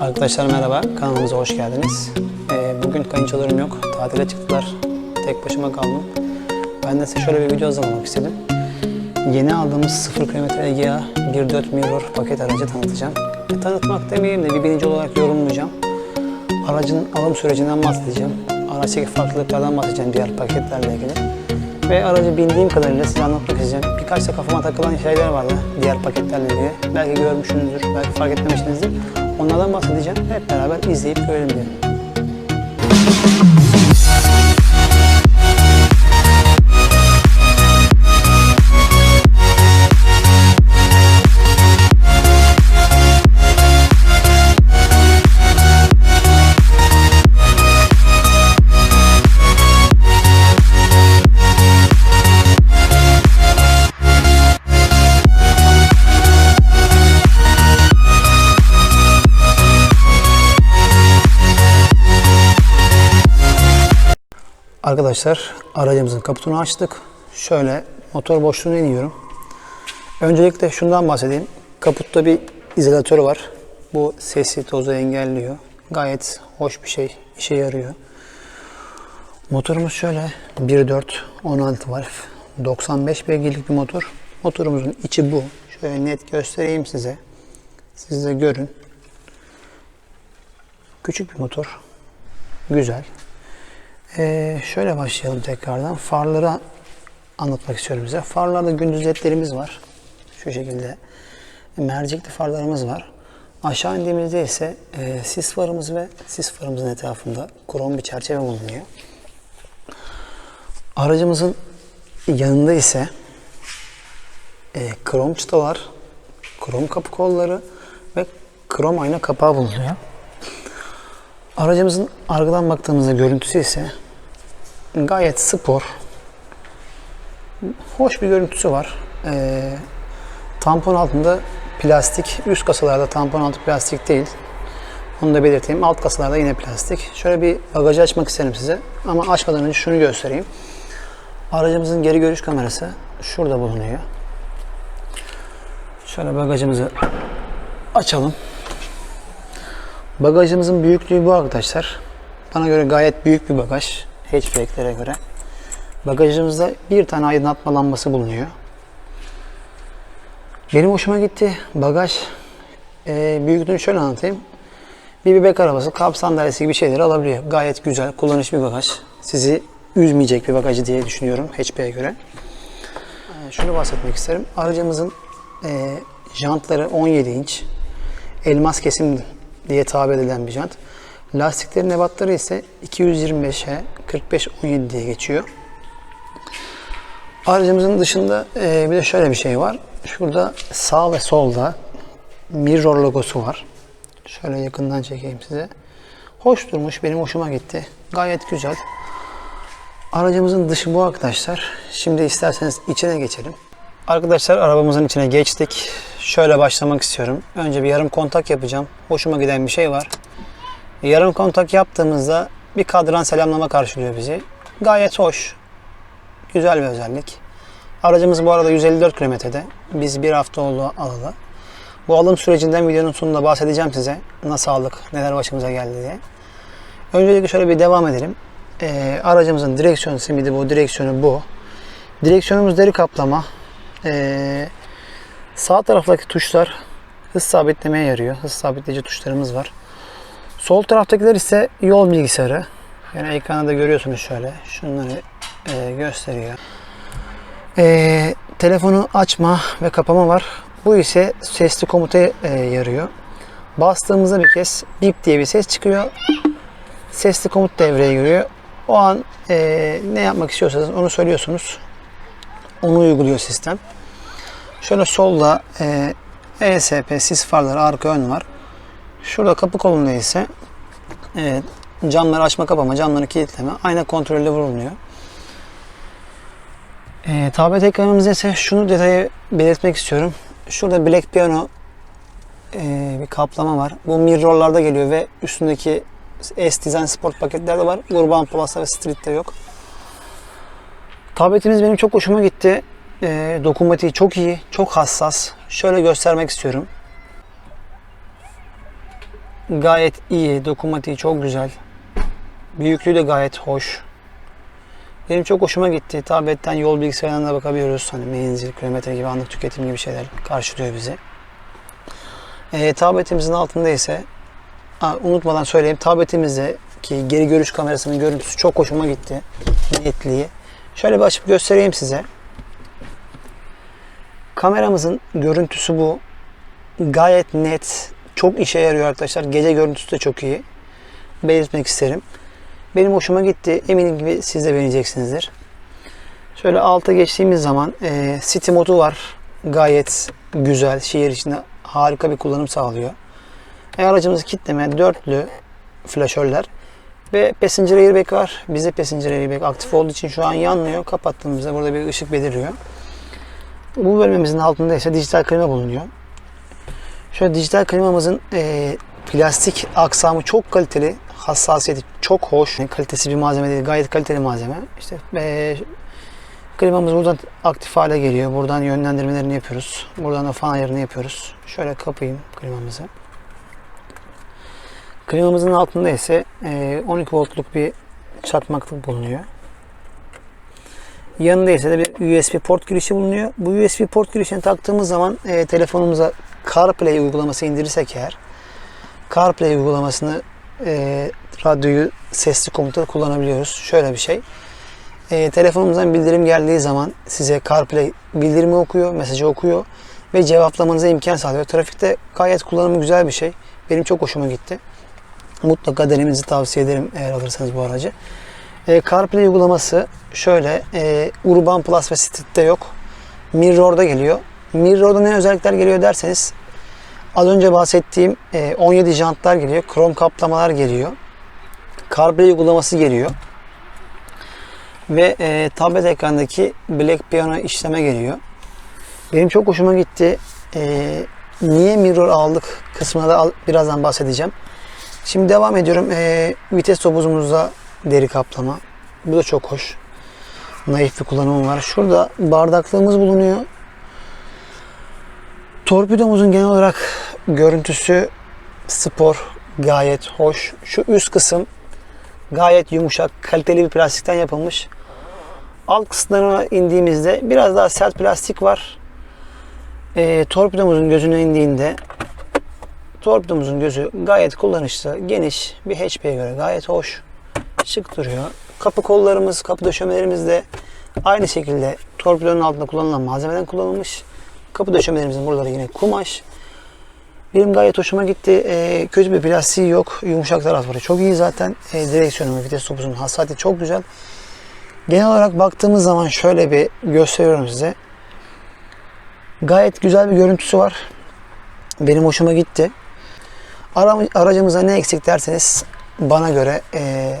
Arkadaşlar merhaba, kanalımıza hoş geldiniz. Ee, bugün kayınçolarım yok, tatile çıktılar. Tek başıma kaldım. Ben de size şöyle bir video hazırlamak istedim. Yeni aldığımız 0 km Egea 1.4 Mirror paket aracı tanıtacağım. E, tanıtmak demeyeyim de bir binici olarak yorumlayacağım. Aracın alım sürecinden bahsedeceğim. Araçtaki farklılıklardan bahsedeceğim diğer paketlerle ilgili. Ve aracı bindiğim kadarıyla size anlatmak isteyeceğim. Birkaç da kafama takılan şeyler vardı diğer paketlerle ilgili. Belki görmüşsünüzdür, belki fark etmemişsinizdir. Onlardan bahsedeceğim. Hep beraber izleyip görelim. Arkadaşlar aracımızın kaputunu açtık. Şöyle motor boşluğuna iniyorum. Öncelikle şundan bahsedeyim. Kaputta bir izolatör var. Bu sesi tozu engelliyor. Gayet hoş bir şey. işe yarıyor. Motorumuz şöyle 1.4 16 valve 95 beygirlik bir motor. Motorumuzun içi bu. Şöyle net göstereyim size. Siz de görün. Küçük bir motor. Güzel. Ee, şöyle başlayalım tekrardan. Farları anlatmak istiyorum size. Farlarda gündüz ledlerimiz var. Şu şekilde mercekli farlarımız var. Aşağı indiğimizde ise e, sis farımız ve sis farımızın etrafında krom bir çerçeve bulunuyor. Aracımızın yanında ise e, krom çıtalar, krom kapı kolları ve krom ayna kapağı bulunuyor. Aracımızın arkadan baktığımızda görüntüsü ise gayet spor, hoş bir görüntüsü var. Ee, tampon altında plastik, üst kasalarda tampon altı plastik değil. Onu da belirteyim. Alt kasalarda yine plastik. Şöyle bir bagajı açmak isterim size. Ama açmadan önce şunu göstereyim. Aracımızın geri görüş kamerası şurada bulunuyor. Şöyle bagajımızı açalım. Bagajımızın büyüklüğü bu arkadaşlar. Bana göre gayet büyük bir bagaj. Hatchback'lere göre. Bagajımızda bir tane aydınlatma lambası bulunuyor. Benim hoşuma gitti. Bagaj e, büyüklüğünü şöyle anlatayım. Bir bebek arabası, kamp sandalyesi gibi şeyleri alabiliyor. Gayet güzel, kullanışlı bir bagaj. Sizi üzmeyecek bir bagajı diye düşünüyorum hatchback'e göre. E, şunu bahsetmek isterim. Aracımızın e, jantları 17 inç. Elmas kesim diye tabir edilen bir jant. Lastiklerin ebatları ise 225'e 45-17 diye geçiyor. Aracımızın dışında e, bir de şöyle bir şey var. Şurada sağ ve solda Mirror logosu var. Şöyle yakından çekeyim size. Hoş durmuş, benim hoşuma gitti. Gayet güzel. Aracımızın dışı bu arkadaşlar. Şimdi isterseniz içine geçelim. Arkadaşlar arabamızın içine geçtik. Şöyle başlamak istiyorum. Önce bir yarım kontak yapacağım. Hoşuma giden bir şey var. Yarım kontak yaptığımızda bir kadran selamlama karşılıyor bizi. Gayet hoş. Güzel bir özellik. Aracımız bu arada 154 kilometrede. Biz bir hafta oldu alalı. Bu alım sürecinden videonun sonunda bahsedeceğim size. Nasıl aldık, neler başımıza geldi diye. Öncelikle şöyle bir devam edelim. Ee, aracımızın direksiyon simidi bu, direksiyonu bu. Direksiyonumuz deri kaplama. Ee, sağ taraftaki tuşlar hız sabitlemeye yarıyor. Hız sabitleyici tuşlarımız var. Sol taraftakiler ise yol bilgisayarı. Yani ekranda da görüyorsunuz şöyle. Şunları e, gösteriyor. E, telefonu açma ve kapama var. Bu ise sesli komuta e, yarıyor. Bastığımızda bir kez bip diye bir ses çıkıyor. Sesli komut devreye giriyor. O an e, ne yapmak istiyorsanız onu söylüyorsunuz. Onu uyguluyor sistem. Şöyle solda e, ESP, sis farları, arka ön var. Şurada kapı kolunda ise evet, camları açma kapama, camları kilitleme, ayna kontrolü bulunuyor. E, tablet ekranımızda ise şunu detayı belirtmek istiyorum. Şurada Black Piano e, bir kaplama var. Bu mirrorlarda geliyor ve üstündeki S-Design Sport paketlerde var. Urban Plus'ta ve Street'te yok. Tabletimiz benim çok hoşuma gitti. E, dokunmatiği çok iyi, çok hassas. Şöyle göstermek istiyorum. gayet iyi. Dokunmatiği çok güzel. Büyüklüğü de gayet hoş. Benim çok hoşuma gitti. Tabletten yol bilgisayarına da bakabiliyoruz. Hani menzil, kilometre gibi anlık tüketim gibi şeyler karşılıyor bizi. Ee, tabletimizin altında ise Aa, unutmadan söyleyeyim. Tabletimizdeki geri görüş kamerasının görüntüsü çok hoşuma gitti. Netliği. Şöyle bir açıp göstereyim size. Kameramızın görüntüsü bu. Gayet net. Çok işe yarıyor arkadaşlar. Gece görüntüsü de çok iyi. Belirtmek isterim. Benim hoşuma gitti. Eminim gibi siz de beğeneceksinizdir. Şöyle alta geçtiğimiz zaman e, City modu var. Gayet güzel. Şehir içinde harika bir kullanım sağlıyor. E, aracımız kitleme, dörtlü flaşörler ve passenger airbag var. Bizde passenger airbag aktif olduğu için şu an yanmıyor. Kapattığımızda burada bir ışık beliriyor. Bu bölmemizin altında ise dijital klima bulunuyor. Şöyle dijital klimamızın e, plastik aksamı çok kaliteli. Hassasiyeti çok hoş. Kalitesi bir malzeme değil. Gayet kaliteli malzeme. İşte e, klimamız buradan aktif hale geliyor. Buradan yönlendirmelerini yapıyoruz. Buradan da fan ayarını yapıyoruz. Şöyle kapayım klimamızı. Klimamızın altında ise e, 12 voltluk bir çakmaklık bulunuyor. Yanında ise de bir USB port girişi bulunuyor. Bu USB port girişini taktığımız zaman e, telefonumuza CarPlay uygulaması indirirsek eğer CarPlay uygulamasını e, radyoyu sesli komuta kullanabiliyoruz. Şöyle bir şey. E, telefonumuzdan bildirim geldiği zaman size CarPlay bildirimi okuyor, mesajı okuyor ve cevaplamanıza imkan sağlıyor. Trafikte gayet kullanımı güzel bir şey. Benim çok hoşuma gitti. Mutlaka denemenizi tavsiye ederim eğer alırsanız bu aracı. E, CarPlay uygulaması şöyle e, Urban Plus ve Street'te yok. Mirror'da geliyor. Mirror'da ne özellikler geliyor derseniz az önce bahsettiğim e, 17 jantlar geliyor. Krom kaplamalar geliyor. CarPlay uygulaması geliyor. Ve e, tablet ekrandaki Black Piano işleme geliyor. Benim çok hoşuma gitti. E, niye mirror aldık kısmına da al- birazdan bahsedeceğim. Şimdi devam ediyorum. E, vites topuzumuzda deri kaplama. Bu da çok hoş. Naif bir kullanımı var. Şurada bardaklığımız bulunuyor. Torpidomuzun genel olarak görüntüsü spor, gayet hoş. Şu üst kısım gayet yumuşak, kaliteli bir plastikten yapılmış. Alt kısımlarına indiğimizde biraz daha sert plastik var. E, torpidomuzun gözüne indiğinde torpidomuzun gözü gayet kullanışlı, geniş bir HP'ye göre gayet hoş, şık duruyor. Kapı kollarımız, kapı döşemelerimiz de aynı şekilde torpidonun altında kullanılan malzemeden kullanılmış. Kapı döşemelerimizin buraları yine kumaş. Benim gayet hoşuma gitti. Ee, kötü bir plastiği yok. Yumuşak tarafları çok iyi zaten. Ee, direksiyonu ve vites topuzun hassasiyeti çok güzel. Genel olarak baktığımız zaman şöyle bir gösteriyorum size. Gayet güzel bir görüntüsü var. Benim hoşuma gitti. Ara, aracımıza ne eksik derseniz bana göre eee,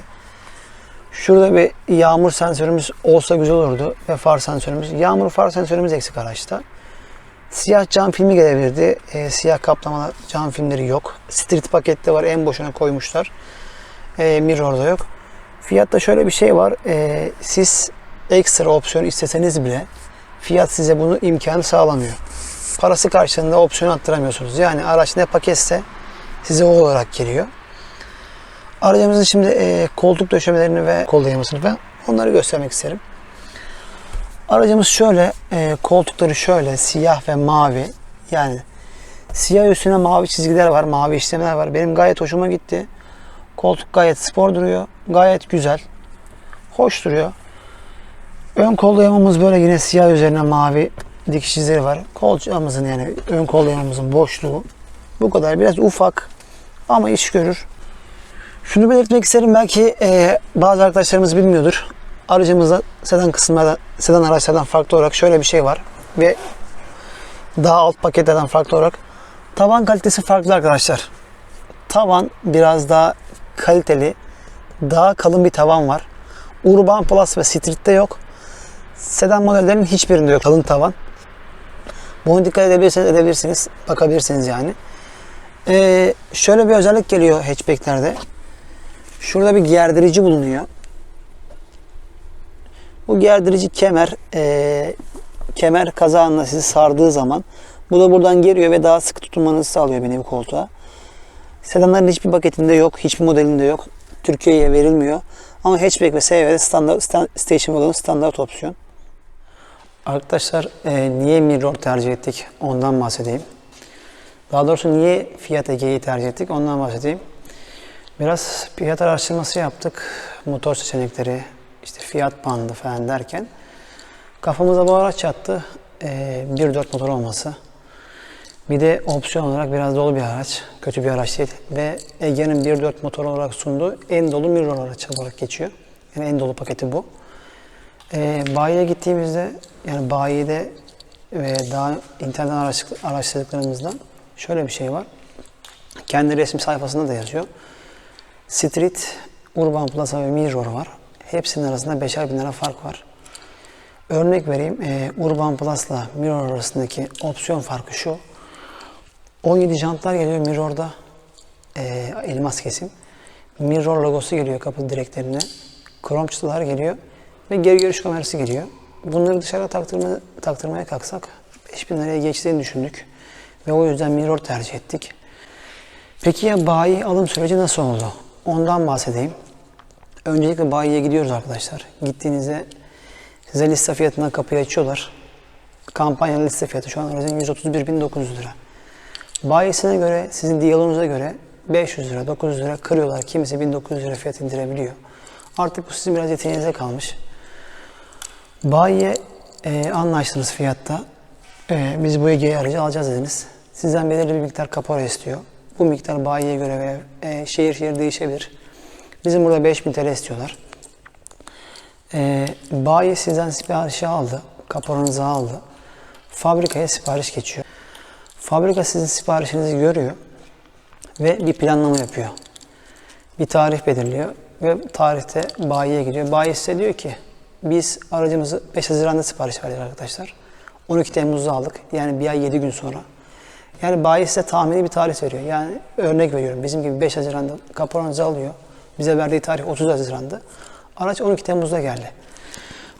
şurada bir yağmur sensörümüz olsa güzel olurdu ve far sensörümüz. Yağmur far sensörümüz eksik araçta. Siyah cam filmi gelebilirdi. Eee, siyah kaplamalı cam filmleri yok. Street pakette var en boşuna koymuşlar. Eee mirror'da yok. Fiyatta şöyle bir şey var. Eee, siz ekstra opsiyon isteseniz bile fiyat size bunu imkanı sağlamıyor. Parası karşılığında opsiyon attıramıyorsunuz. Yani araç ne paketse size o olarak geliyor. Aracımızın şimdi e, koltuk döşemelerini ve kol dayamasını ben onları göstermek isterim. Aracımız şöyle, e, koltukları şöyle siyah ve mavi. Yani siyah üstüne mavi çizgiler var, mavi işlemler var. Benim gayet hoşuma gitti. Koltuk gayet spor duruyor, gayet güzel, hoş duruyor. Ön kol dayamamız böyle yine siyah üzerine mavi dikiş izleri var. Kolçamızın yani ön kol dayamamızın boşluğu bu kadar. Biraz ufak ama iş görür. Şunu belirtmek isterim belki e, bazı arkadaşlarımız bilmiyordur. Aracımızda sedan kısımlarda sedan araçlardan farklı olarak şöyle bir şey var ve daha alt paketlerden farklı olarak tavan kalitesi farklı arkadaşlar. Tavan biraz daha kaliteli, daha kalın bir tavan var. Urban Plus ve Street'te yok. Sedan modellerinin hiçbirinde yok kalın tavan. Bunu dikkat edebilirsiniz, edebilirsiniz. Bakabilirsiniz yani. Ee, şöyle bir özellik geliyor hatchbacklerde. Şurada bir gerdirici bulunuyor. Bu gerdirici kemer ee, kemer kazağında sizi sardığı zaman bu da buradan geliyor ve daha sıkı tutunmanızı sağlıyor bir koltuğa. Sedanların hiçbir paketinde yok, hiçbir modelinde yok. Türkiye'ye verilmiyor. Ama hatchback ve SUV'de standart, sta- station wagon standart opsiyon. Arkadaşlar e, niye Mirror tercih ettik ondan bahsedeyim. Daha doğrusu niye Fiat Ege'yi tercih ettik ondan bahsedeyim. Biraz fiyat araştırması yaptık. Motor seçenekleri, işte fiyat bandı falan derken kafamıza bu araç yattı. E, 1.4 motor olması. Bir de opsiyon olarak biraz dolu bir araç. Kötü bir araç değil. Ve Ege'nin 1.4 motor olarak sunduğu en dolu Mirror araç olarak geçiyor. Yani en dolu paketi bu. E, bayiye gittiğimizde yani bayide ve daha internet araş, araştırdıklarımızda şöyle bir şey var. Kendi resmi sayfasında da yazıyor. Street, Urban Plaza ve Mirror var. Hepsinin arasında beşer bin lira fark var. Örnek vereyim. E, Urban Plus'la Mirror arasındaki opsiyon farkı şu. 17 jantlar geliyor Mirror'da. E, elmas kesim. Mirror logosu geliyor kapı direklerine. Krom çıtalar geliyor. Ve geri görüş kamerası geliyor. Bunları dışarıda taktırma, taktırmaya kalksak 5000 liraya geçtiğini düşündük. Ve o yüzden Mirror tercih ettik. Peki ya bayi alım süreci nasıl oldu? Ondan bahsedeyim. Öncelikle bayiye gidiyoruz arkadaşlar. Gittiğinizde size liste fiyatından kapıyı açıyorlar. Kampanyalı liste fiyatı şu an aracın 131.900 lira. Bayisine göre, sizin diyaloğunuza göre 500 lira, 900 lira kırıyorlar. Kimisi 1900 lira fiyat indirebiliyor. Artık bu sizin biraz yeteneğinize kalmış. Bayiye e, anlaştınız fiyatta. E, biz bu Ege'yi aracı alacağız dediniz. Sizden belirli bir miktar kapora istiyor. Bu miktar bayiye göre ve e, şehir şehir değişebilir. Bizim burada 5000 TL istiyorlar. E, bayi sizden siparişi aldı. Kaporanızı aldı. Fabrikaya sipariş geçiyor. Fabrika sizin siparişinizi görüyor ve bir planlama yapıyor. Bir tarih belirliyor ve tarihte bayiye gidiyor. Bayi size diyor ki biz aracımızı 5 Haziran'da sipariş verdik arkadaşlar. 12 Temmuz'da aldık. Yani bir ay 7 gün sonra. Yani bayi size tahmini bir tarih veriyor. Yani örnek veriyorum. Bizim gibi 5 Haziran'da kaporanızı alıyor. Bize verdiği tarih 30 Haziran'da. Araç 12 Temmuz'da geldi.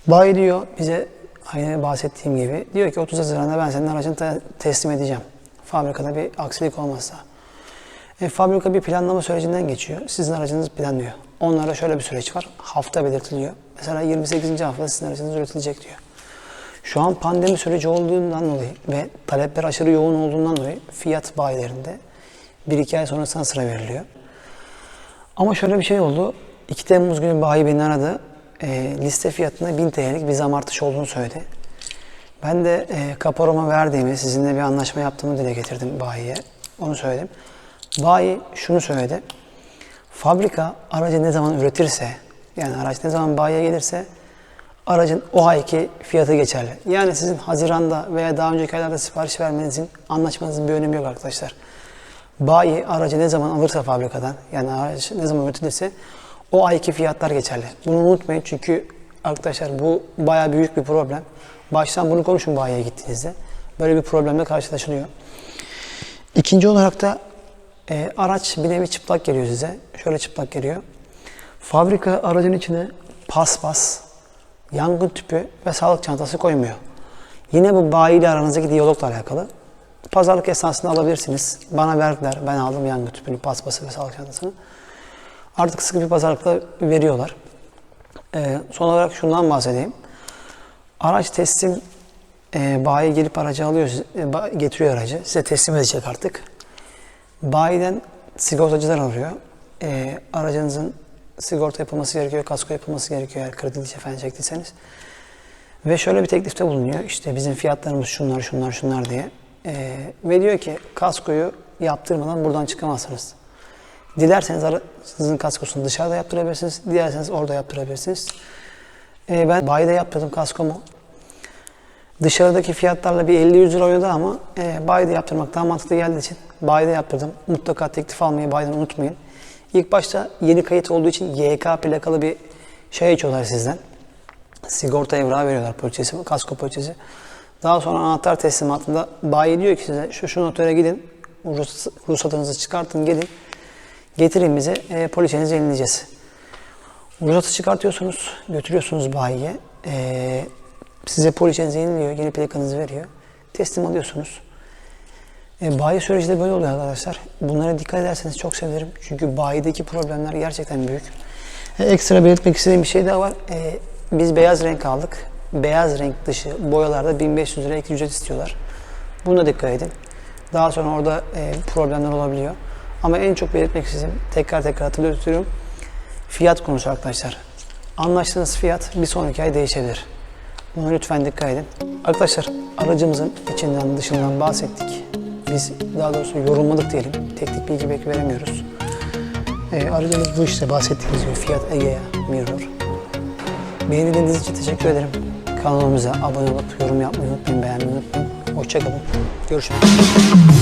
Bayi diyor bize aynı bahsettiğim gibi diyor ki 30 Haziran'da ben senin aracını te- teslim edeceğim. Fabrikada bir aksilik olmazsa. E, fabrika bir planlama sürecinden geçiyor. Sizin aracınız planlıyor. Onlara şöyle bir süreç var. Hafta belirtiliyor. Mesela 28. haftada sizin aracınız üretilecek diyor. Şu an pandemi süreci olduğundan dolayı ve talepler aşırı yoğun olduğundan dolayı fiyat bayilerinde 1-2 ay sonrasına sıra veriliyor. Ama şöyle bir şey oldu. 2 Temmuz günü bayi beni aradı. E, liste fiyatına 1000 TL'lik bir zam artışı olduğunu söyledi. Ben de e, kaporama verdiğimi, sizinle bir anlaşma yaptığımı dile getirdim bayiye. Onu söyledim. Bayi şunu söyledi. Fabrika aracı ne zaman üretirse, yani araç ne zaman bayiye gelirse aracın o ayki fiyatı geçerli. Yani sizin Haziran'da veya daha önceki aylarda sipariş vermenizin, anlaşmanızın bir önemi yok arkadaşlar. Bayi aracı ne zaman alırsa fabrikadan, yani araç ne zaman üretilirse o ayki fiyatlar geçerli. Bunu unutmayın çünkü arkadaşlar bu baya büyük bir problem. Baştan bunu konuşun bayiye gittiğinizde. Böyle bir problemle karşılaşılıyor. İkinci olarak da e, araç bir nevi çıplak geliyor size. Şöyle çıplak geliyor. Fabrika aracın içine paspas, yangın tüpü ve sağlık çantası koymuyor. Yine bu bayi ile aranızdaki diyalogla alakalı. Pazarlık esnasında alabilirsiniz. Bana verdiler, ben aldım yangın tüpünü, paspası ve sağlık çantasını. Artık sıkı bir pazarlıkla veriyorlar. Ee, son olarak şundan bahsedeyim. Araç teslim, e, bayi gelip aracı alıyor, e, getiriyor aracı. Size teslim edecek artık. Bayiden sigortacılar arıyor. E, aracınızın sigorta yapılması gerekiyor, kasko yapılması gerekiyor eğer kredi falan çektiyseniz. Ve şöyle bir teklifte bulunuyor. İşte bizim fiyatlarımız şunlar, şunlar, şunlar diye. E, ve diyor ki kaskoyu yaptırmadan buradan çıkamazsınız. Dilerseniz aracınızın kaskosunu dışarıda yaptırabilirsiniz. Dilerseniz orada yaptırabilirsiniz. E, ben bayide yaptırdım kaskomu. Dışarıdaki fiyatlarla bir 50-100 lira oynadı ama e, bayide yaptırmak daha mantıklı geldiği için bayide yaptırdım. Mutlaka teklif almayı bayiden unutmayın. İlk başta yeni kayıt olduğu için YK plakalı bir şey açıyorlar sizden. Sigorta evrağı veriyorlar poliçesi, kasko poliçesi. Daha sonra anahtar teslimatında bayi diyor ki size şu şu notöre gidin, ruhs- ruhsatınızı çıkartın gelin, getirin bize, e, poliçenizi yenileyeceğiz. Ruhsatı çıkartıyorsunuz, götürüyorsunuz bayiye. E, size poliçenizi yeniliyor, yeni plakanızı veriyor. Teslim alıyorsunuz. E, bayi süreci de böyle oluyor arkadaşlar. Bunlara dikkat ederseniz çok sevinirim. Çünkü bayideki problemler gerçekten büyük. E, ekstra belirtmek istediğim bir şey daha var. E, biz beyaz renk aldık. Beyaz renk dışı boyalarda 1500 lira ek ücret istiyorlar. Buna dikkat edin. Daha sonra orada e, problemler olabiliyor. Ama en çok belirtmek istediğim, tekrar tekrar hatırlatıyorum. Fiyat konusu arkadaşlar. Anlaştığınız fiyat bir sonraki ay değişebilir. Buna lütfen dikkat edin. Arkadaşlar aracımızın içinden dışından bahsettik. Biz daha doğrusu yorumladık diyelim. Teknik bilgi belki veremiyoruz. Ee, aracımız bu işte bahsettiğimiz gibi Fiat Egea Mirror. Beni dinlediğiniz için teşekkür ederim. Kanalımıza abone olup yorum yapmayı unutmayın, beğenmeyi unutmayın. Hoşçakalın. Görüşmek üzere.